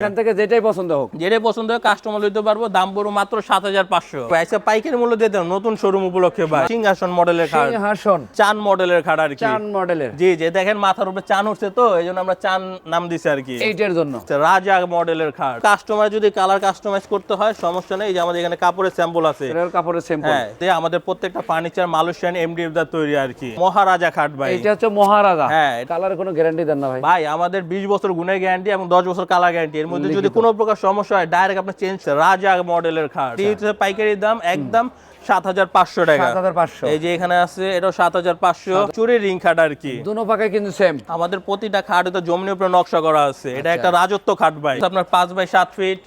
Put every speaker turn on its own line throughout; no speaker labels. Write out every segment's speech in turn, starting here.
এখান থেকে যেটাই পছন্দ হোক।
যেটাই পছন্দ হয় কাস্টমার লইতে পারব। দাম মাত্র সাত হাজার পাঁচশো। আজকে পাইকারি মূল্য দিয়ে দেন নতুন শোরুম উপলক্ষে ভাই। সিংহাসন মডেলের খাট
হাসন
চান মডেলের খাট আর কি।
চান মডেলের
জি জি দেখেন মাথার উপরে চান উঠছে তো এই জন্য আমরা চান নাম দিছি আর কি।
এইটার জন্য।
রাজা মডেলের খাট কাস্টমার যদি কালার কাস্টমাইজ করতে হয় সমস্যা নেই। যে আমাদের এখানে কাপড়ের স্যাম্পল আছে।
কাপড়ের স্যাম্পল
হ্যাঁ আমাদের প্রত্যেকটা ফার্নিচার মালয়েশিয়ান এমডিএফ দা তৈরি আর কি। মহারাজা খাট ভাই।
এইটা হচ্ছে মহারাজা।
হ্যাঁ।
কালার কোনো গ্যারান্টি দেন না ভাই।
ভাই আমাদের বিশ বছর গুণের গ্যারান্টি এবং দশ বছর কালার গ্যারান্টি এর মধ্যে যদি কোনো প্রকার সমস্যা হয় ডাইরেক্ট আপনি চেঞ্জ রাজা মডেলের খাট। হচ্ছে পাইকারি দাম একদম সাত হাজার পাঁচশো টাকা।
সাত হাজার পাঁচশো।
এই যে এখানে আছে এটাও সাত হাজার পাঁচশো। চুরির রিং খাট আর কি।
দুনো পাকায় কিন্তু সেম
আমাদের প্রতিটা খাট তো জমির উপরে নকশা করা আছে। এটা
আচ্ছা।
একটা রাজত্ব খাট ভাই। আপনার পাঁচ বাই সাত ফিট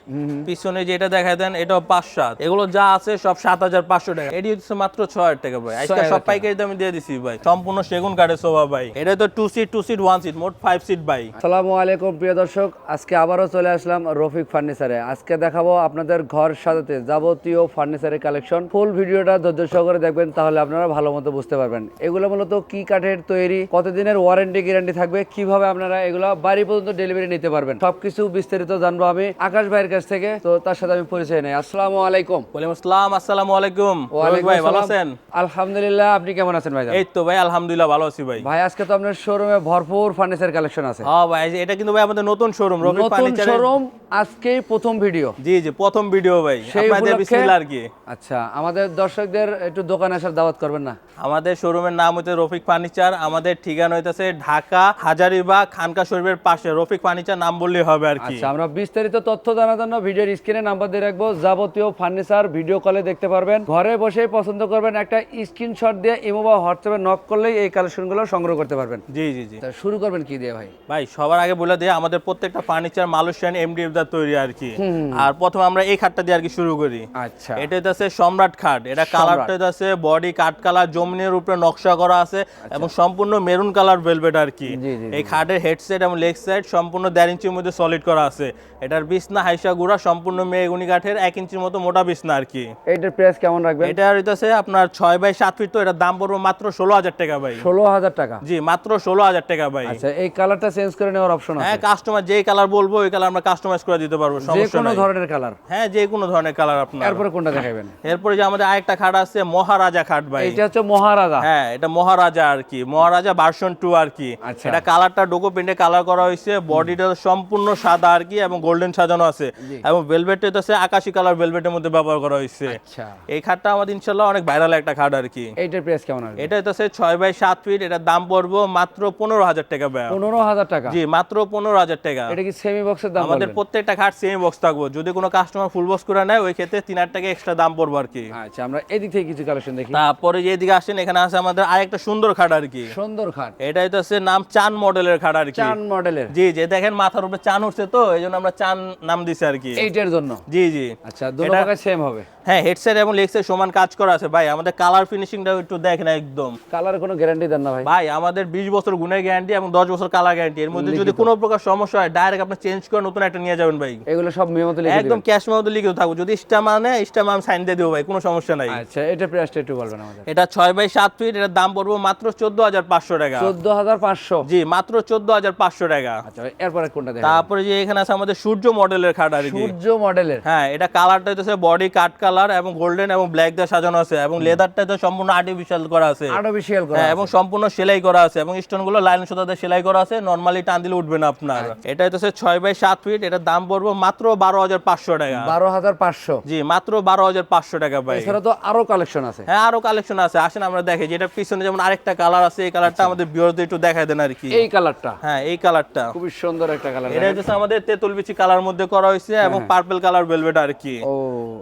পিছনে যেটা দেখা দেন এটাও পাঁচ সাত। এগুলো যা আছে সব সাত হাজার পাঁচশো টাকা। এটি হচ্ছে মাত্র ছয় হাজার টাকা ভাই। আজকে সব পাইকারি দামে দিয়ে দিছি ভাই। সম্পূর্ণ সেগুন কাঠের শোভা ভাই। এটা তো two seat two seat one seat মোট ফাইভ সিট ভাই।
আসসালামু আলাইকুম প্রিয় দর্শক। আজকে আবারও চলে আসলাম রফিক ফার্নিচারে। আজকে দেখাবো আপনাদের ঘর সাজাতে যাবতীয় ফার্নিচারের কালেকশন। ফুল ভিডিওটা ধৈর্য সহকারে দেখবেন তাহলে আপনারা ভালো মতো বুঝতে পারবেন। এগুলো মূলত কি কাঠের তৈরি কতদিনের ওয়ারেন্টি গ্যারান্টি থাকবে কীভাবে আপনারা এগুলো বাড়ি পর্যন্ত ডেলিভারি নিতে পারবেন সবকিছু বিস্তারিত জানব আমি আকাশ ভাইয়ের কাছ থেকে। তো তার সাথে আমি পরিচয় নেই। আসসালামু আলাইকুম।
ওয়ালাইকুম আসসালাম আসসালামু আলাইকুম। রফিক ভাই ভালো আছেন?
আলহামদুলিল্লাহ আপনি কেমন আছেন ভাই
এই তো ভাই আলহামদুলিল্লাহ ভালো আছি ভাই।
ভাই আজকে তো আপনার শোরুমে ভরপুর ফার্নিচার কালেকশন আছে।
হ্যাঁ ভাই এটা কিন্তু ভাই আমাদের নতুন শোরুম রবি ফার্নিচার
আজকেই প্রথম ভিডিও।
জি জি প্রথম ভিডিও ভাই। আপনাদের বিসমিল্লাহ আর কি।
আচ্ছা আমাদের দর্শকদের একটু দোকানে আসার দাওয়াত করবেন না?
আমাদের শোরুমের নাম হচ্ছে রফিক ফার্নিচার। আমাদের ঠিকানা হইতেছে ঢাকা হাজারিবাগ খানকা শরীফের পাশে। রফিক ফার্নিচার নাম বললেই হবে আর কি।
আচ্ছা আমরা বিস্তারিত তথ্য জানার জন্য ভিডিওর স্ক্রিনে নাম্বার দিয়ে রাখব। যাবতীয় ফার্নিচার ভিডিও কলে দেখতে পারবেন। ঘরে বসে পছন্দ করবেন একটা স্ক্রিনশট দিয়ে ইমো বা হোয়াটসঅ্যাপে নক করলেই এই কালেকশনগুলো সংগ্রহ করতে পারবেন।
জি জি জি।
শুরু করবেন কি দিয়ে ভাই?
ভাই সবার আগে বলে দিই আমাদের প্রত্যেকটা ফার্নিচার মালয়েশিয়ান এমডিএফ দা তৈরি আর কি আর প্রথমে আমরা এই খাটটা দিয়ে আর কি শুরু করি।
আচ্ছা।
এটা হচ্ছে সম্রাট খাট। এটা কালারটা হচ্ছে বডি কাট কালার জমিনের উপরে নকশা করা আছে এবং সম্পূর্ণ মেরুন কালার ভেলভেট আর কি
আচ্ছা।
এই খাটের হেডসেট এবং লেগ সাইড সম্পূর্ণ দেড় ইঞ্চির মধ্যে সলিড করা আছে। এটার বিছনা হাইসা গুড়া সম্পূর্ণ মেগুনি কাঠের এক ইঞ্চির মতো মোটা বিছনা আর কি
এইটার প্রাইস কেমন রাখবেন?
এটা হইতেছে আপনার ছয় বাই সাত ফিট তো এটার দাম পড়বে মাত্র ষোলো হাজার টাকা ভাই।
ষোলো হাজার টাকা?
জি মাত্র ষোলো হাজার টাকা ভাই।
আচ্ছা এই কালারটা চেঞ্জ করে নেওয়ার অপশন
হ্যাঁ কাস্টমার যেই কালার বলব ওই কালার আমরা কাস্টমাইজ করে দিতে পারব
যে কোনো ধরনের কালার
হ্যাঁ যে কোনো ধরনের কালার আপনার।
এরপরে কোনটা দেখাবেন
এরপরে যে আমাদের আরেকটা খাট আছে মহারাজা খাট ভাই।
এইটা হচ্ছে মহারাজা।
হ্যাঁ এটা মহারাজা আর কি। মহারাজা ভার্সন টু আর কি।
আচ্ছা।
এটা কালারটা ডোকো প্রিন্টে কালার করা হয়েছে বডিটা সম্পূর্ণ সাদা আর কি এবং গোল্ডেন সাজানো আছে। এবং ভেলভেটটা হচ্ছে আকাশি কালার ভেলভেটের মধ্যে ব্যবহার করা হয়েছে।
আচ্ছা।
এই খাটটা আমাদের ইনশাল্লাহ অনেক ভাইরাল একটা খাট আর কি।
এইটার প্রাইস কেমন আসবে?
এটা হচ্ছে ছয় বাই সাত ফিট এটার দাম পড়ব মাত্র পনেরো হাজার টাকা ভাই।
পনেরো হাজার টাকা?
জি মাত্র পনেরো হাজার টাকা।
এটা কি সেমি বক্সের দাম
আমাদের প্রত্যেকটা খাট সেম বক্স থাকব। যদি কোনো কাস্টমার ফুল বক্স করে নেয় ওই ক্ষেত্রে তিন হাজার টাকা এক্সট্রা দাম পড়ব আর কি।
আচ্ছা আমরা এদিক থেকে কিছু কালেকশন দেখি।
তারপরে যে এদিকে আসেন এখানে আছে আমাদের আরেকটা সুন্দর খাট আর কি।
সুন্দর খাট।
এটাই তো আছে নাম চান মডেলের খাট আর কি।
চান মডেলের।
জি জি দেখেন মাথার উপরে চান উঠছে তো এই জন্য আমরা চান নাম দিছি আর কি।
এইটার জন্য?
জি জি।
আচ্ছা দুটো সেম হবে।
হ্যাঁ হেডসেট এবং লেগসের সমান কাজ করা আছে। ভাই আমাদের কালার ফিনিশিংটাও একটু দেখেন একদম।
কালার কোনো গ্যারান্টি দেন না ভাই।
ভাই আমাদের বিশ বছর গুণের গ্যারান্টি এবং দশ বছর কালার গ্যারান্টি এর মধ্যে যদি কোনো প্রকার সমস্যা হয় ডাইরেক্ট আপনি চেঞ্জ করে নতুন একটা নিয়ে যাবেন ভাই।
এগুলো সব মেমোতে লিখে
একদম ক্যাশ মতো লিখিত থাকব। যদি স্টাম মানে স্টাম আমি সাইন দিয়ে দেবো ভাই কোনো সমস্যা নাই।
আচ্ছা এটা প্রাইসটা একটু বলবেন আমাদের।
এটা ছয় বাই সাত ফিট এর দাম পড়ব মাত্র চোদ্দ হাজার পাঁচশো টাকা।
চোদ্দ হাজার পাঁচশো?
জি মাত্র চোদ্দ হাজার পাঁচশো টাকা।
আচ্ছা এরপরে কোনটা দেখেন
তারপরে যে এখানে আছে আমাদের সূর্য মডেলের খাট আর কি।
সূর্য মডেলের
হ্যাঁ এটা কালারটা হচ্ছে বডি কাট কালার এবং গোল্ডেন এবং ব্ল্যাক দিয়ে সাজানো আছে এবং লেদারটা তো সম্পূর্ণ আর্টিফিশিয়াল করা আছে।
আর্টিফিশিয়াল করা
হ্যাঁ এবং সম্পূর্ণ সেলাই করা আছে এবং স্টোনগুলো লাইন সুতাতে সেলাই করা আছে নর্মালি টান দিলে উঠবে না আপনার।
আচ্ছা।
এটা হচ্ছে ছয় বাই সাত ফিট এটার দাম পড়ব মাত্র বারো হাজার পাঁচশো টাকা।
বারো হাজার পাঁচশো।
জি মাত্র বারো হাজার পাঁচশো টাকা ভাই।
এছাড়া তো আরও কালেকশন আছে।
হ্যাঁ আরও কালেকশন আছে। আসেন আমরা দেখি যেটা পিছনে যেমন আরেকটা কালার আছে এই কালারটা আমাদের বিয়রদের একটু দেখায় দেন আর কি।
এই কালারটা
হ্যাঁ এই কালারটা
খুবই সুন্দর একটা কালার
এটা হচ্ছে আমাদের তেঁতুল বিচি কালার মধ্যে করা হয়েছে এবং পার্পল কালার ভেলভেট আর কি।
ও।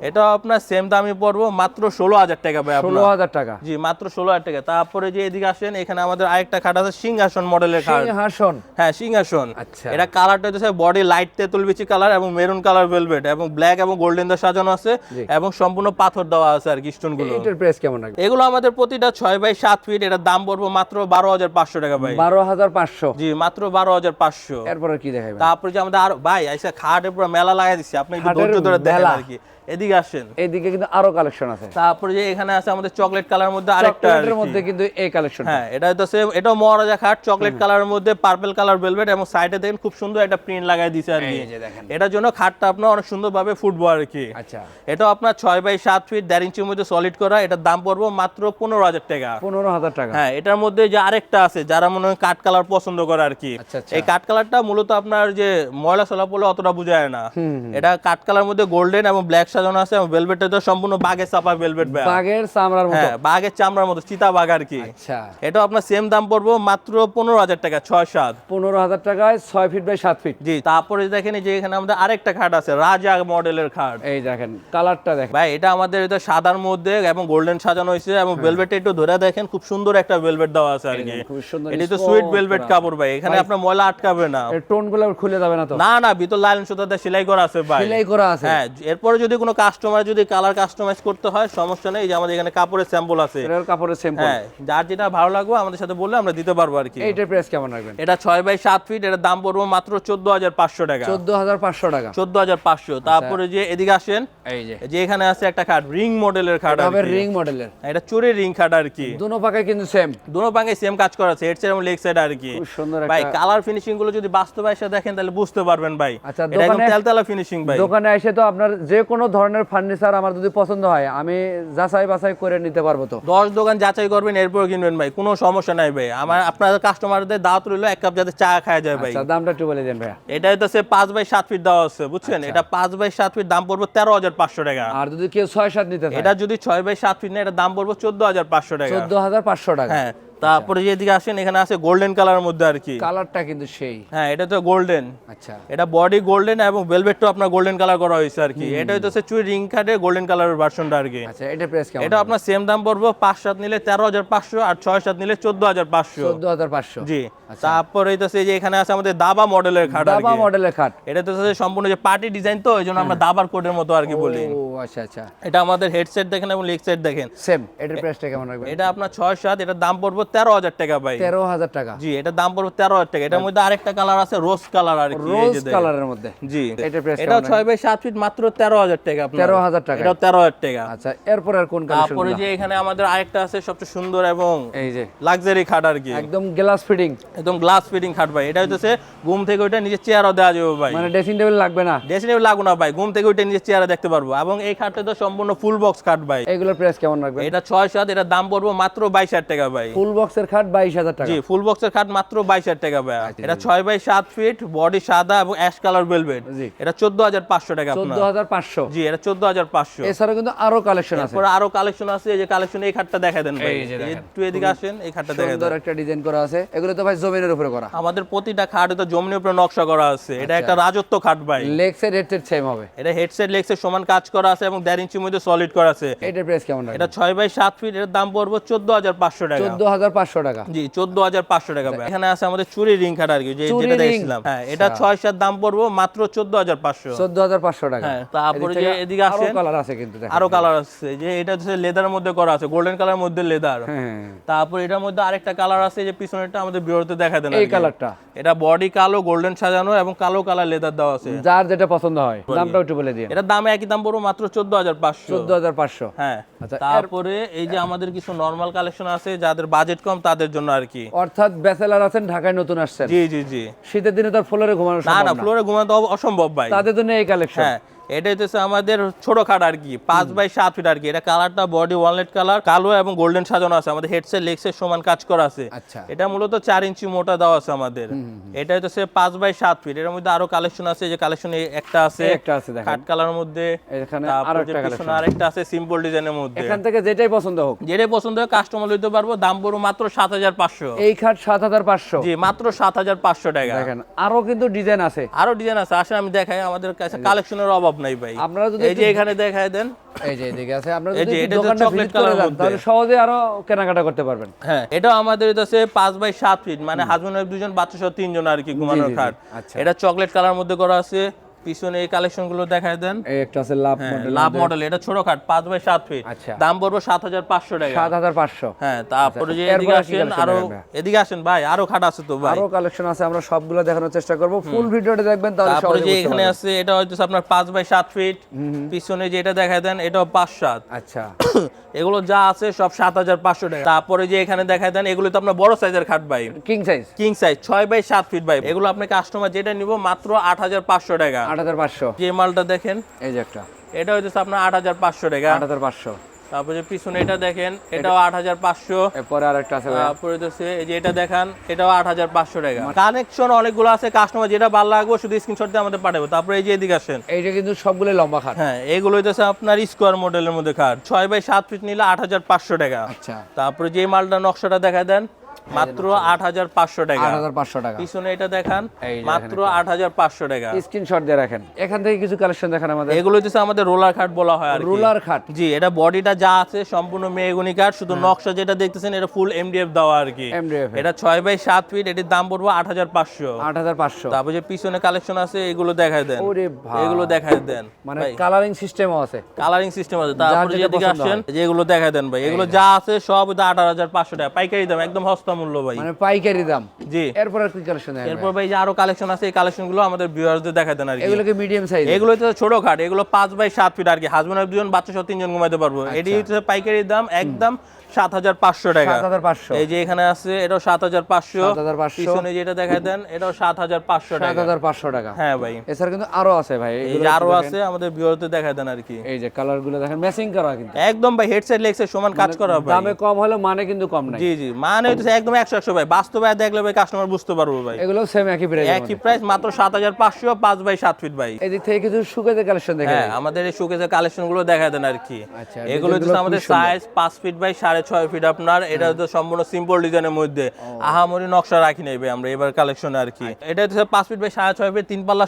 এটা আপনার সেম দামই পড়ব মাত্র ষোলো হাজার টাকা ভাই
ষোলো হাজার টাকা।
জি মাত্র ষোলো হাজার টাকা। তারপরে যে এদিকে আসেন এখানে আমাদের আরেকটা খাট আছে সিংহাসন মডেলের খাট।
হাসন
হ্যাঁ সিংহাসন।
আচ্ছা।
এটা কালারটা হচ্ছে বডি লাইট তেঁতুল বিচি কালার এবং মেরুন কালার ভেলভেট এবং ব্ল্যাক এবং গোল্ডেন দিয়ে সাজানো আছে এবং সম্পূর্ণ পাথর দেওয়া আছে আর কি স্টোনগুলো
এইটার প্রাইস কেমন রাখবে
এগুলো আমাদের প্রতিটা ছয় বাই সাত ফিট এটার দাম পড়ব মাত্র বারো হাজার পাঁচশো টাকা ভাই।
বারো হাজার পাঁচশো।
জি মাত্র বারো হাজার পাঁচশো।
এরপরে কি দেখাবেন
তারপরে যে আমাদের আর ভাই আইসা খাটের পুরো মেলা লাগাই দিচ্ছি আপনি ধৈর্য ধরে দেখেন আর কি। এদিকে আসেন।
এইদিকে কিন্তু আরও কালেকশন আছে।
তারপরে যে এখানে আছে আমাদের চকলেট কালার মধ্যে আরেকটা কি।
মধ্যে কিন্তু এই কালেকশন
হ্যাঁ এটা তো সেম এটাও মহারাজা খাট চকলেট কালারের মধ্যে পার্পল কালার ভেলভেট এবং সাইডে দেখেন খুব সুন্দর একটা প্রিন্ট লাগাই দিয়েছে আর কি। এটার জন্য খাটটা আপনার অনেক সুন্দরভাবে আর কি।
আচ্ছা।
এটা আপনার ছয় বাই সাত ফিট দেড় ইঞ্চির মধ্যে সলিড করা এটার দাম পড়ব মাত্র পনেরো হাজার টাকা।
পনেরো হাজার টাকা।
হ্যাঁ এটার মধ্যে যে আরেকটা আছে যারা মনে হয় কাঠ কালার পছন্দ করে আর কি।
আচ্ছা, আচ্ছা।
এই কাঠ কালারটা মূলত আপনার যে ময়লা সলা পড়লে অতটা বুঝায় না। এটা কাঠ কালার মধ্যে গোল্ডেন এবং ব্ল্যাক সাজানো আছে এবং তো সম্পূর্ণ বাঘের চাপা ভেলভেট
বাঘের চামড়ার মতো।
হ্যাঁ বাঘের চামড়ার মতো চিতা বাঘ আর কি।
আচ্ছা।
এটা আপনার সেম দাম পড়ব মাত্র পনেরো হাজার টাকা ছয় সাত।
পনেরো হাজার টাকায় ছয় ফিট বাই সাত ফিট
জি তারপরে দেখেন যে এখানে আমাদের আরেকটা খাট আছে রাজা মডেলের খাট।
এই দেখেন কালারটা দেখেন।
ভাই এটা আমাদের এটা সাদার মধ্যে এবং গোল্ডেন সাজানো হয়েছে এবং ভেলভেট একটু ধরে দেখেন খুব সুন্দর একটা ভেলভেট দেওয়া আছে আর কি। এটা তো সুইট ভেলভেট কাপড় ভাই এখানে আপনার ময়লা আটকাবে না।
টোনগুলো খুলে যাবে না তো?
না না ভিতর লাইন সুতাতে সেলাই করা আছে ভাই।
সেলাই করা আছে।
হ্যাঁ এরপরে যদি কোনো কাস্টমার যদি কালার কাস্টমাইজ করতে হয় সমস্যা নেই। যে আমাদের এখানে কাপড়ের স্যাম্পল আছে।
এটার কাপড়ের স্যাম্পল
হ্যাঁ যার যেটা ভালো লাগবে আমাদের সাথে বললে আমরা দিতে পারব আর কি।
এইটার প্রাইস কেমন রাখবেন?
এটা ছয় বাই সাত ফিট এটার দাম পড়ব মাত্র চোদ্দ হাজার পাঁচশো টাকা।
চোদ্দ হাজার পাঁচশো টাকা।
চোদ্দ হাজার পাঁচশো। তারপরে যে এদিকে আসেন
এই যে।
যে এখানে আছে একটা খাট রিং মডেলের খাট আর কি।
রিং মডেলের।
এটা চুরি রিং খাট আর কি।
দুনো পাকে কিন্তু সেম
দুনো পাঙ্গে সেম কাজ করা আছে হেড সাইড এবং লেগ সাইড আর কি।
খুব সুন্দর
ভাই কালার ফিনিশিংগুলো যদি বাস্তবে এসে দেখেন তাহলে বুঝতে পারবেন ভাই।
আচ্ছা,
এটা একদম
দোকানে-
তেলতেলা ফিনিশিং ভাই।
দোকানে এসে তো আপনার যে কোনো ধরনের ফার্নিচার আমার যদি পছন্দ হয় আমি যাচাই বাছাই করে নিতে পারব তো।
দশ দোকান যাচাই করবেন এরপর কিনবেন ভাই কোনো সমস্যা নাই ভাই। আমার আপনাদের কাস্টমারদের দাওয়াত রইল এক কাপ যাতে চা খাওয়া যায় ভাই।
আচ্ছা দামটা একটু বলে দেন ভাইয়া।
এটা হচ্ছে পাঁচ বাই সাত ফিট দেওয়া আছে বুঝছেন?
আচ্ছা।
এটা পাঁচ বাই সাত ফিট দাম পড়বে তেরো হাজার পাঁচশো টাকা।
আর যদি কেউ ছয় সাত নিতে
এটা যদি ছয় বাই সাত ফিট না এটা দাম পড়বে চোদ্দ হাজার পাঁচশো টাকা।
চোদ্দ হাজার পাঁচশো টাকা।
হ্যাঁ। তারপরে যে এদিকে আসেন এখানে আছে গোল্ডেন কালারের মধ্যে আর কি।
কালারটা কিন্তু সেই।
হ্যাঁ এটা তো গোল্ডেন
আচ্ছা।
এটা বডি গোল্ডেন এবং ভেলভেটটা আপনার গোল্ডেন কালার করা হয়েছে আর কি। এটা হচ্ছে চুই রিং কাটের গোল্ডেন কালারের ভার্সনটা আর কি।
আচ্ছা এটা প্রাইস কেমন
এটা আপনার সেম দাম পড়বে পাঁচ সাত নিলে তেরো হাজার পাঁচশো আর ছয় সাত নিলে চোদ্দ হাজার পাঁচশো।
চোদ্দ হাজার পাঁচশো।
জি। তারপরে হচ্ছে যে এখানে আছে আমাদের দাবা মডেলের খাট আর
দাবা
কি।
মডেলের খাট।
এটা তো হচ্ছে সম্পূর্ণ যে পার্টি ডিজাইন তো এই জন্য আমরা দাবার কোডের মতো আর কি বলি।
ও আচ্ছা আচ্ছা।
এটা আমাদের হেডসেট দেখেন এবং লেগ সেট দেখেন।
সেম এটার প্রাইসটা কেমন রাখবেন?
এটা আপনার ছয় সাত এটার দাম পড়বে তেরো হাজার টাকা ভাই।
তেরো হাজার টাকা।
জি এটার দাম পড়বে তেরো হাজার টাকা। এটার মধ্যে আরেকটা কালার আছে রোজ কালার আর কি
রোজ কালারের মধ্যে।
জি এটা ছয় বাই সাত ফিট মাত্র তেরো হাজার টাকা আপনার।
13,000 টাকা।
এটা তেরো হাজার টাকা।
আচ্ছা এরপর আর কোন
তারপরে যে এখানে আমাদের আরেকটা আছে সবচেয়ে সুন্দর এবং
এই যে।
লাক্সারি খাট আর কি।
একদম গ্লাস ফিটিং
একদম গ্লাস ফিটিং খাট ভাই। এটা হচ্ছে ঘুম থেকে ওইটা নিজের চেয়ারও দেওয়া যাবে ভাই।
মানে ড্রেসিং টেবিল লাগবে না?
ড্রেসিং টেবিল লাগু না ভাই। ঘুম থেকে ওইটা নিজের চেয়ারে দেখতে পারব। এবং এই খাটটা তো সম্পূর্ণ ফুল বক্স খাট ভাই।
এগুলোর প্রাইস কেমন রাখবেন?
এটা ছয় সাত এটার দাম পড়ব মাত্র বাইশ হাজার টাকা ভাই।
ফুল বক্সের খাট বাইশ হাজার টাকা।
জি ফুল বক্সের খাট মাত্র বাইশ হাজার টাকা ভাই এটা ছয় বাই সাত ফিট বডি সাদা এবং অ্যাশ কালার ভেলভেট
জি।
এটা চোদ্দ হাজার পাঁচশো টাকা
চোদ্দ
আপনার
হাজার পাঁচশো।
জি এটা চোদ্দ হাজার পাঁচশো।
এছাড়া কিন্তু আরও কালেকশন আছে।
আরও কালেকশন আছে এই যে কালেকশন এই খাটটা দেখা দেন ভাই।
এই যে
একটু এদিকে আসেন এই খাটটা দেখা
সুন্দর
দেন।
একটা ডিজাইন করা আছে। এগুলো তো ভাই জমিনের উপরে করা।
আমাদের প্রতিটা খাট তো জমির উপরে নকশা করা আছে। এটা
আচ্ছা।
একটা রাজত্ব খাট ভাই।
Leg side head side same হবে।
এটা হেডসেট লেগসের সমান কাজ করা আছে এবং দেড় ইঞ্চির মধ্যে সলিড করা আছে।
এটার প্রাইস কেমন
এটা ছয় বাই সাত ফিট এর দাম পড়বে চোদ্দ হাজার পাঁচশো টাকা।
চোদ্দ হাজার পাঁচশো টাকা।
জি চোদ্দ হাজার পাঁচশো টাকা। ভাই। এখানে আছে আমাদের চুরি রিং খাট আর কি যে যেটা? দেখছিলাম হ্যাঁ এটা
আচ্ছা।
ছয় সাত দাম পড়ব মাত্র চোদ্দ হাজার পাঁচশো।
চোদ্দ হাজার পাঁচশো টাকা।
হ্যাঁ, তারপরে যে এদিকে আরও
কালার আছে কিন্তু দেখেন।
আরও কালার আছে। যে এটা হচ্ছে লেদারের মধ্যে করা আছে গোল্ডেন কালার মধ্যে লেদার
হ্যাঁ
তারপর এটার মধ্যে আরেকটা কালার আছে যে পিছনেরটা আমাদের বিরতে দেখা দেন
এই কালারটা
এটা বডি কালো গোল্ডেন সাজানো এবং কালো কালার লেদার দেওয়া আছে।
যার যেটা পছন্দ হয় দামটাও একটু বলে দিয়ে
এটার দাম একই দাম পড়ব মাত্র চোদ্দ হাজার পাঁচশো।
চোদ্দ হাজার পাঁচশো।
হ্যাঁ
আচ্ছা,
তারপরে এই যে আমাদের কিছু নর্মাল কালেকশন আছে যাদের বাজেট কম তাদের জন্য আর কি।
অর্থাৎ ব্যাচেলার আছেন ঢাকায় নতুন আসছেন।
জি জি জি।
শীতের দিনে তো ফ্লোরে ঘুমানো
না না ফ্লোরে ঘুমানো তো অসম্ভব ভাই।
তাদের জন্য এই কালেকশন
হ্যাঁ। এটা হচ্ছে আমাদের ছোট খাট আর কি পাঁচ বাই সাত ফিট আর কি। এটা কালারটা বডি ওয়ালনেট কালার কালো এবং গোল্ডেন সাজানো আছে। আমাদের হেডসেট লেগসের সমান কাজ করা আছে।
আচ্ছা।
এটা মূলত চার ইঞ্চি মোটা দেওয়া আছে আমাদের। এটা হচ্ছে পাঁচ বাই সাত ফিট। এর মধ্যে আরও কালেকশন আছে যে কালেকশন একটা আছে
এই একটা আছে দেখেন।
কালার মধ্যে।
এখানে
আরেকটা আছে সিম্পল ডিজাইনের মধ্যে।
এখান থেকে যেটাই পছন্দ হোক।
যেটাই পছন্দ হয় কাস্টমার লইতে পারব। দাম পড়ব মাত্র সাত হাজার পাঁচশো।
এই খাট সাত হাজার পাঁচশো।
জি মাত্র সাত হাজার পাঁচশো টাকা।
দেখেন আরও কিন্তু ডিজাইন আছে।
আরও ডিজাইন আছে। আসলে আমি দেখাই আমাদের কাছে কালেকশনের অভাব। নাই ভাই।
আপনারা যদি
এই যে এখানে দেখায় দেন।
এই যে এদিকে আছে আপনারা যদি
এটা
দোকানটা ভিজিট করে যান। তাহলে সহজে আরও কেনাকাটা করতে পারবেন।
হ্যাঁ এটাও আমাদের এটা হচ্ছে পাঁচ বাই সাত ফিট মানে হাজবেন্ড ওয়াইফ দুজন বাচ্চা সহ তিনজন আর কি ঘুমানোর খাট
আচ্ছা।
এটা চকলেট কালার মধ্যে করা আছে। পিছনে এই কালেকশনগুলো দেখায় দেন।
একটা আছে লাভ
হ্যাঁ,
মডেল
লাভ মডেল এটা ছোট খাট পাঁচ বাই সাত ফিট
আচ্ছা।
দাম পড়ব সাত হাজার পাঁচশো টাকা।
সাত হাজার পাঁচশো।
হ্যাঁ তারপরে যে
আচ্ছা,
এদিকে আসেন
আরও
এদিকে আসেন ভাই আরও খাট আছে তো ভাই।
আরও কালেকশন আছে আমরা সবগুলো দেখানোর চেষ্টা করব। ফুল ভিডিওটা দেখবেন তাহলে
তারপরে যে এখানে। আছে এটা হচ্ছে আপনার পাঁচ বাই সাত ফিট পিছনে যেটা দেখায় দেন এটাও পাঁচ সাত।
আচ্ছা।
এগুলো যা আছে সব সাত হাজার পাঁচশো টাকা। তারপরে যে এখানে দেখায় দেন এগুলো তো আপনার বড় সাইজের খাট ভাই।
কিং সাইজ
কিং সাইজ ছয় বাই সাত ফিট ভাই। এগুলো আপনি কাস্টমার যেটা নিব মাত্র আট হাজার পাঁচশো টাকা।
আট হাজার পাঁচশো।
যে মালটা দেখেন?
এই যে একটা।
এটা হচ্ছে আপনার আট হাজার পাঁচশো টাকা।
আট হাজার পাঁচশো।
তারপরে যে পিছনে এটা দেখেন এটাও আট হাজার পাঁচশো।
এরপরে আর একটা আছে
তারপরে এই যে এটা দেখান এটাও আট হাজার পাঁচশো টাকা। কানেকশন অনেকগুলো আছে কাস্টমার যেটা ভালো লাগবে শুধু স্ক্রিনশট দিয়ে আমাদের পাঠাবো। তারপরে এই যে এদিকে আসেন।
এইটা কিন্তু সবগুলো লম্বা খাট।
হ্যাঁ এগুলো হইতেছে আপনার স্কোয়ার মডেলের মধ্যে খাট। ছয় বাই সাত ফিট নিলে আট হাজার পাঁচশো টাকা।
আচ্ছা।
তারপরে যে মালটা নকশাটা দেখা দেন মাত্র আট হাজার পাঁচশো টাকা।
আট হাজার পাঁচশো টাকা।
পিছনে এটা দেখান মাত্র আট হাজার পাঁচশো টাকা।
স্ক্রিনশট দিয়ে রাখেন। এখান থেকে কিছু কালেকশন দেখান আমাদের।
এগুলো হচ্ছে আমাদের রোলার খাট বলা হয় আর।
রুলার খাট।
জি এটা বডিটা যা আছে সম্পূর্ণ কাঠ শুধু নকশা যেটা দেখতেছেন এটা ফুল এমডিএফ দেওয়া আর কি।
এমডিএফ
এটা ছয় বাই সাত ফিট এটির দাম পড়ব আট হাজার পাঁচশো।
আট হাজার পাঁচশো।
তারপর যে পিছনে কালেকশন আছে এগুলো দেখায় দেন। এগুলো দেখায় দেন
মানে কালারিং সিস্টেমও আছে।
কালারিং সিস্টেম আছে। তারপরে যেদিকে যেগুলো দেখায় দেন ভাই। এগুলো যা। আছে সব আঠারো হাজার পাঁচশো টাকা। পাইকারি দাম একদম সস্তা মূল্য ভাই।
মানে পাইকারি দাম।
জি।
এরপর আর কি কালেকশন দেখাবেন
এরপর ভাই যে আরও কালেকশন আছে এই কালেকশনগুলো আমাদের ভিউয়ারদের দেন আর কি।
এগুলোকে মিডিয়াম সাইজ
এগুলো হচ্ছে ছোট খাট এগুলো পাঁচ বাই সাত ফিট আর কি। হাজবেন্ড দুজন বাচ্চা সহ তিনজন ঘুমাইতে পারব। এটি হচ্ছে পাইকারি দাম একদম সাত হাজার পাঁচশো টাকা। এই যে এখানে আছে এটাও
7,500
পিছনে যেটা দেখায় দেন এটাও সাত হাজার পাঁচশো
সাত
টাকা
হাজার পাঁচশো টাকা।
হ্যাঁ ভাই।
এছাড়া কিন্তু আরও আছে ভাই
এই যে
আরও
আছে আমাদের দেখায় দেন আর কি।
এই যে কালারগুলো দেখেন ম্যাচিং করা কিন্তু।
একদম ভাই হেডসেট লেগসের সমান কাজ করা ভাই
দামে কম হলে মানে কিন্তু কম নাই।
জি জি। মানে হচ্ছে একদম একশো একশো ভাই। বাস্তবে দেখলে ভাই কাস্টমার বুঝতে পারব ভাই।
এগুলো সেম একই প্রাইস
একই প্রাইস মাত্র সাত হাজার পাঁচশো পাঁচ বাই সাত ফিট ভাই।
এদিক থেকে কিছু শুকাতে কালেকশন দেখে
হ্যাঁ আমাদের এই শোকেসের কালেকশনগুলো দেখা দেন আর কি।
আচ্ছা,
এগুলো হচ্ছে আমাদের সাইজ পাঁচ ফিট বাই সাড়ে ছয় ফিট আপনার। এটা হচ্ছে সম্পূর্ণ সিম্পল ডিজাইনের মধ্যে। আহামরি নকশা রাখি নেবে আমরা এবার কালেকশন আর কি।
আচ্ছা।
এটা হচ্ছে পাঁচ ফিট বাই সাড়ে ছয় ফিট তিন পাল্লা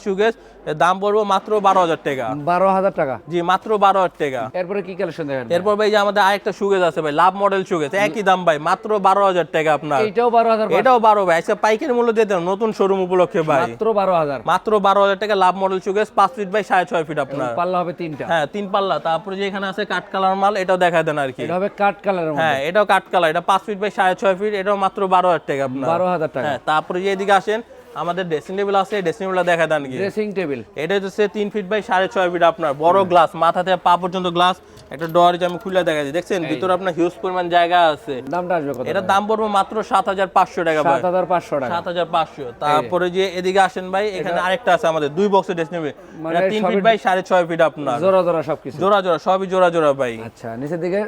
এর দাম পড়ব মাত্র বারো হাজার টাকা।
বারো হাজার টাকা?
জি মাত্র বারো হাজার টাকা।
এরপরে কি কালেকশন দেখেন
এরপর ভাই যে আমাদের আরেকটা সুগেজ আছে ভাই লাভ মডেল সুগেজ একই দাম ভাই মাত্র বারো হাজার টাকা আপনার।
এটাও বারো হাজার
এটাও বারো ভাই আজকে পাইকারি মূল্য দিয়ে দেন নতুন শোরুম উপলক্ষে ভাই।
মাত্র বারো হাজার।
মাত্র বারো হাজার টাকা লাভ মডেল সুগেস পাঁচ ফিট বাই সাড়ে ছয় ফিট আপনার।
পাল্লা হবে তিনটা।
হ্যাঁ তিন পাল্লা। তারপরে যে এখানে আছে কাঠ কালার মাল এটাও দেখা দেন আর কি।
এটা হবে কাঠ কালার
হ্যাঁ এটাও কাঠ কালার এটা পাঁচ ফিট বাই সাড়ে ছয় ফিট এটাও মাত্র বারো হাজার টাকা আপনার।
বারো হাজার টাকা।
হ্যাঁ তারপরে যে এদিকে আসেন আমাদের ড্রেসিং টেবিল আছে ড্রেসিং টেবিলটা দেখা দেন কি
ড্রেসিং টেবিল
এটা হচ্ছে তিন ফিট বাই সাড়ে ছয় ফিট আপনার বড় গ্লাস মাথা থেকে পা পর্যন্ত গ্লাস একটা ডর আমি খুলে দেখা যাচ্ছে দেখছেন ভিতরে আপনার হিউজ পরিমাণ জায়গা আছে।
দামটা আসবে কত
এটার দাম পড়বে মাত্র সাত হাজার পাঁচশো টাকা ভাই।
সাত হাজার পাঁচশো টাকা।
সাত হাজার পাঁচশো। তারপরে যে এদিকে আসেন ভাই এখানে আরেকটা আছে আমাদের দুই বক্সের ড্রেসিং নেবে
মানে
এটা তিন ফিট বাই সাড়ে ছয় ফিট আপনার।
জোড়া জোড়া সবকিছু।
জোড়া জোড়া সবই জোড়া জোড়া ভাই।
আচ্ছা নিচের দিকে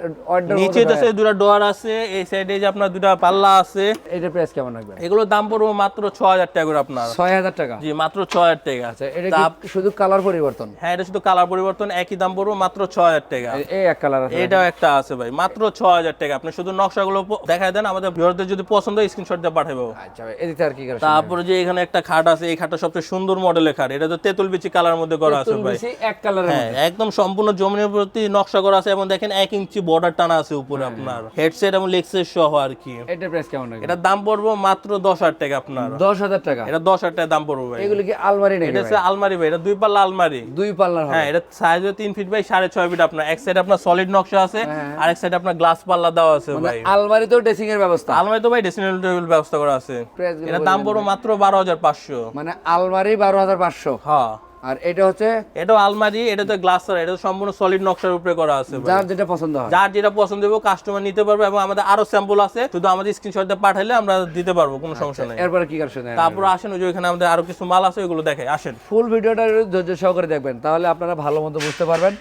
নিচে তো দুটা ডোয়ার আছে এই সাইডে যে আপনার দুটা পাল্লা আছে।
এটার প্রাইস কেমন রাখবেন?
এগুলোর দাম পড়বে মাত্র ছ হাজার টাকা করে আপনার?
ছয় হাজার টাকা।
জি মাত্র ছ হাজার টাকা।
আচ্ছা এটা শুধু কালার পরিবর্তন?
হ্যাঁ এটা শুধু কালার পরিবর্তন একই দাম পড়বে মাত্র ছ হাজার টাকা।
এই- এক কালার আছে।
এটাও একটা আছে ভাই মাত্র ছ হাজার টাকা। আপনি শুধু নকশাগুলো দেখায় দেন আমাদের ভিউয়ারদের যদি পছন্দ হয় স্ক্রিনশট দিয়ে পাঠাবো
আচ্ছা ভাই, এদিকে আর কি কালেকশন
তারপরে যে এখানে একটা খাট আছে এই খাটটা সবচেয়ে সুন্দর মডেলের খাট। এটা তো তেঁতুল বিচি কালার মধ্যে করা আছে ভাই।
এক কালারের
হ্যাঁ একদম সম্পূর্ণ জমিনের প্রতি নকশা করা আছে এবং দেখেন এক ইঞ্চি বর্ডার টানা আছে উপরে আপনার। হেডসেট এবং লেগসেট সহ আর কি।
এটার প্রাইস কেমন
এটার দাম পড়ব মাত্র দশ হাজার টাকা আপনার।
দশ হাজার টাকা।
এটা দশ হাজার টাকা দাম পড়বে ভাই।
এগুলো কি আলমারি নাকি
এটা হচ্ছে আলমারি ভাই এটা দুই পাল্লা আলমারি।
দুই পাল্লা
হ্যাঁ এটা সাইজ তিন ফিট বাই সাড়ে ছয় ফিট আপনার। এক সাইড আপনার সলিড নকশা আছে
হ্যাঁ।
আর এক সাইড আপনার গ্লাস পাল্লা দেওয়া আছে ভাই।
আলমারি তো ড্রেসিং এর ব্যবস্থা।
আলমারি তো ভাই ড্রেসিং টেবিল ব্যবস্থা করা আছে। এটা দাম পড়বে মাত্র বারো হাজার পাঁচশো।
মানে আলমারি বারো হাজার পাঁচশো।
হ্যাঁ।
আর এটা হচ্ছে
এটাও আলমারি এটা তো গ্লাস এটা সম্পূর্ণ সলিড নকশার উপরে করা আছে
যার যেটা পছন্দ হয়।
যার যেটা পছন্দ হবে কাস্টমার নিতে পারবে এবং আমাদের আরও স্যাম্পল আছে। শুধু আমাদের স্ক্রিনশট আমরা দিতে পারব কোনো সমস্যা নেই।
এরপরে কি
তারপর আসেন ওই যে ওখানে আমাদের আরও কিছু মাল আছে ওগুলো দেখে আসেন।
ফুল ভিডিওটা ধৈর্য সহকারে দেখবেন তাহলে আপনারা ভালো মতো বুঝতে পারবেন।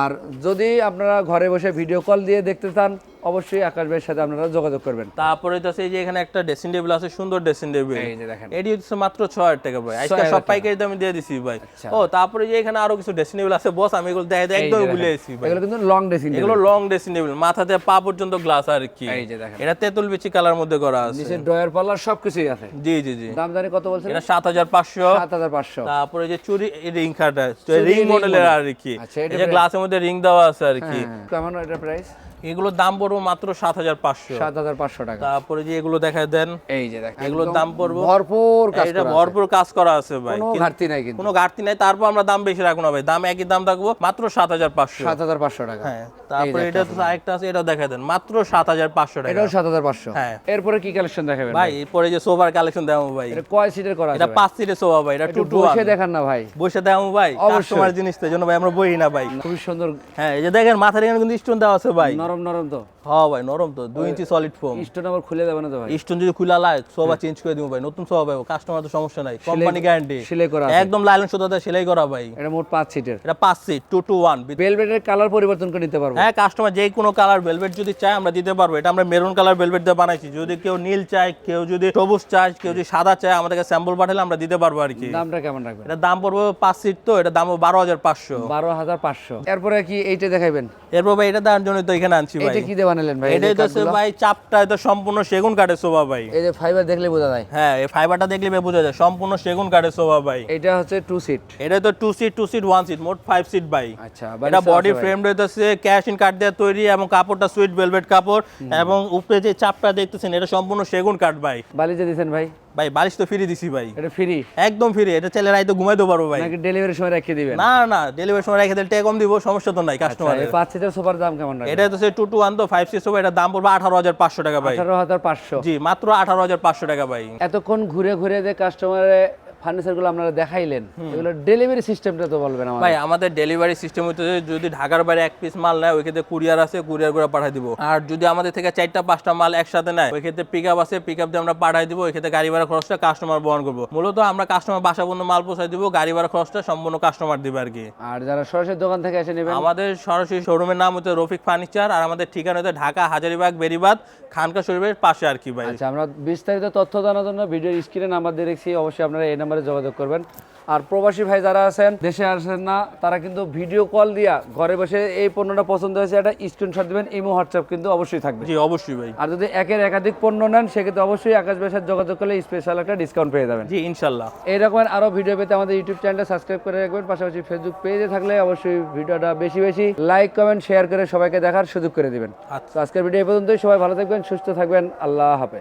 আর যদি আপনারা ঘরে বসে ভিডিও কল দিয়ে দেখতে চান অবশ্যই আকাশ ভাইয়ের সাথে আপনারা যোগাযোগ করবেন।
তারপরে তো এই যে এখানে একটা ড্রেসিং টেবিল আছে সুন্দর ড্রেসিং টেবিল।
এই যে দেখেন।
এটি হচ্ছে মাত্র ছ হাজার টাকা ভাই। আজকে সব পাইকারি দামে দিয়ে দিছি ভাই।
আচ্ছা।
ও তারপরে যে এখানে আরও কিছু ড্রেসিং টেবিল আছে বস আমি এগুলো দেখে
এই
একদম ভুলে গেছি ভাই।
এগুলো কিন্তু লং ড্রেসিং
এগুলো লং ড্রেসিং টেবিল মাথাতে পা পর্যন্ত গ্লাস আর কি।
এই যে দেখেন।
এটা তেঁতুল বিচি কালার মধ্যে করা আছে।
নিচে ড্রয়ার পাল্লার সবকিছুই আছে।
জি জি জি।
দাম জানি কত বলছেন?
এটা সাত হাজার পাঁচশো।
সাত হাজার পাঁচশো।
তারপরে যে চুরি রিং খাটা
চুরি
রিং মডেলের আর কি।
আচ্ছা,
এই যে গ্লাসের মধ্যে রিং দেওয়া আছে আর কি।
হ্যাঁ, কেমন এটা প্রাইস
এগুলোর দাম পড়ব মাত্র সাত হাজার পাঁচশো।
সাত হাজার পাঁচশো টাকা।
তারপরে যে এগুলো দেখা দেন
এই যে দেখেন
এগুলোর দাম পড়ব।
ভরপুর
এটা ভরপুর কাজ করা আছে ভাই।
কোনো ঘাটতি নাই কিন্তু।
কোনো ঘাটতি নাই তারপর আমরা দাম বেশি রাখব না ভাই। দাম একই দাম রাখব মাত্র সাত হাজার পাঁচশো।
সাত হাজার পাঁচশো টাকা।
হ্যাঁ তারপরে এটা তো আরেকটা আছে এটাও দেখা দেন মাত্র সাত হাজার পাঁচশো টাকা।
এটাও সাত হাজার পাঁচশো।
হ্যাঁ।
এরপরে কি কালেকশন দেখাবেন
ভাই এরপরে যে সোফার কালেকশন দেবো ভাই।
এটা কয় সিটের করা
এটা পাঁচ সিটের সোফা ভাই এটা টু টু
বসে দেখান না ভাই।
বসে দেবো ভাই। কাস্টমার জিনিস তো জন্য ভাই আমরা বই না ভাই।
খুবই সুন্দর।
হ্যাঁ এই যে দেখেন মাথার এখানে কিন্তু স্টোন দেওয়া আছে ভাই।
নরম নরম তো?
হ্যাঁ ভাই নরম তো দুই ইঞ্চি সলিড ফোম
স্টোন আবার খুলে যাবে না তো ভাই?
স্টোন যদি খুলা লাগে সোফা চেঞ্জ করে দিব ভাই নতুন সোফা ভাই কাস্টমার তো সমস্যা নাই কোম্পানি গ্যারান্টি
সেলাই করা।
একদম লাইলন সুতাতে সেলাই করা ভাই।
এটা মোট পাঁচ সিটের
এটা পাঁচ সিট টু টু ওয়ান
ভেলভেটের কালার পরিবর্তন করে নিতে পারব।
হ্যাঁ কাস্টমার যে কোনো কালার ভেলভেট যদি চায় আমরা দিতে পারব। এটা আমরা মেরুন কালার ভেলভেট দিয়ে বানাইছি। যদি কেউ নীল চায় কেউ যদি সবুজ চায় কেউ যদি সাদা চায় আমাদেরকে স্যাম্পল পাঠালে আমরা দিতে পারব আর কি।
দামটা কেমন রাখবেন?
এটা দাম পড়বে পাঁচ সিট তো এটা দাম বারো হাজার পাঁচশো।
বারো হাজার পাঁচশো। এরপরে কি এইটা দেখাইবেন?
এরপর ভাই এটা দেওয়ার জন্য তো এখানে আনছি ভাই।
এটা কি দিয়ে বানালেন ভাই
এটা তো ভাই চাপটা তো সম্পূর্ণ সেগুন কাঠের শোভা ভাই।
এই যে ফাইবার দেখলে বোঝা যায়।
হ্যাঁ এই ফাইবারটা দেখলে বোঝা যায় সম্পূর্ণ সেগুন কাঠের শোভা ভাই।
এটা হচ্ছে টু সিট
এটা তো two seat two seat one seat মোট ফাইভ সিট ভাই।
আচ্ছা
এটা বডি ফ্রেম রয়েছে ক্যাশ ইন কাঠ দিয়ে তৈরি এবং কাপড়টা সুইট ভেলভেট কাপড় এবং উপরে যে চাপটা দেখতেছেন এটা সম্পূর্ণ সেগুন কাঠ ভাই।
বালি দিয়েছেন ভাই।
ভাই বালিশ তো ফ্রি দিছি ভাই।
এটা ফ্রি
একদম ফ্রি এটা ছেলে রাইতে ঘুমাইতে পারব ভাই।
নাকি ডেলিভারি সময় রেখে দিবেন?
না না ডেলিভারি সময় রেখে দিলে টাকা কম দিব সমস্যা তো নাই
আচ্ছা,
কাস্টমার
এই পাঁচ সিটের সোফার দাম কেমন রাখবেন?
এটা তো টু টু ওয়ান তো ফাইভ সোফা এটা দাম পড়বে আঠারো হাজার পাঁচশো টাকা ভাই।
আঠারো হাজার পাঁচশো।
জি মাত্র আঠারো হাজার পাঁচশো টাকা ভাই।
এতক্ষণ ঘুরে ঘুরে যে কাস্টমারে ফার্নিচারগুলো আপনারা দেখাইলেন এগুলো ডেলিভারি সিস্টেমটা তো বলবেন
ভাই আমাদের ডেলিভারি সিস্টেম হচ্ছে যদি ঢাকার বাইরে এক পিস মাল নেয় ওই ক্ষেত্রে কুরিয়ার আছে কুরিয়ার করে পাঠিয়ে দিব। আর যদি আমাদের থেকে চারটা পাঁচটা মাল একসাথে নেয় ওই ক্ষেত্রে পিক আপ আছে পিক আপ দিয়ে আমরা পাঠিয়ে দিব ওই ক্ষেত্রে গাড়ি ভাড়া খরচটা কাস্টমার বহন করব। মূলত আমরা কাস্টমার বাসা পর্যন্ত মাল দিব গাড়ি ভাড়া খরচটা সম্পূর্ণ কাস্টমার দিবে আর কি।
আর যারা সরাসরি দোকান থেকে এসে নেবেন
আমাদের সরাসরি শোরুমের নাম হচ্ছে রফিক ফার্নিচার আর আমাদের ঠিকানা হচ্ছে ঢাকা হাজারিবাগ বেরিবাদ খানকা শরীফের পাশে আর কি ভাই।
আচ্ছা আমরা বিস্তারিত তথ্য জানার জন্য ভিডিওর স্ক্রিনে নাম্বার দিয়ে রেখেছি অবশ্যই আপনারা এই নাম্বারে যোগাযোগ করবেন। আর প্রবাসী ভাই যারা আছেন দেশে আসেন না তারা কিন্তু ভিডিও কল দিয়া ঘরে বসে এই পণ্যটা পছন্দ হয়েছে একটা স্ক্রিনশট দিবেন ইমো হোয়াটসঅ্যাপ কিন্তু অবশ্যই থাকবে।
জি অবশ্যই ভাই।
আর যদি একের একাধিক পণ্য নেন সেক্ষেত্রে অবশ্যই আকাশ বেশার যোগাযোগ করলে স্পেশাল একটা ডিসকাউন্ট পেয়ে যাবেন।
জি ইনশাল্লাহ
এই রকমের আরও ভিডিও পেতে আমাদের ইউটিউব চ্যানেলটা সাবস্ক্রাইব করে রাখবেন। পাশাপাশি ফেসবুক পেজে থাকলে অবশ্যই ভিডিওটা বেশি বেশি লাইক কমেন্ট শেয়ার করে সবাইকে দেখার সুযোগ করে দিবেন।
আচ্ছা।
আজকের ভিডিও এই পর্যন্তই। সবাই ভালো থাকবেন সুস্থ থাকবেন। আল্লাহ হাফেজ।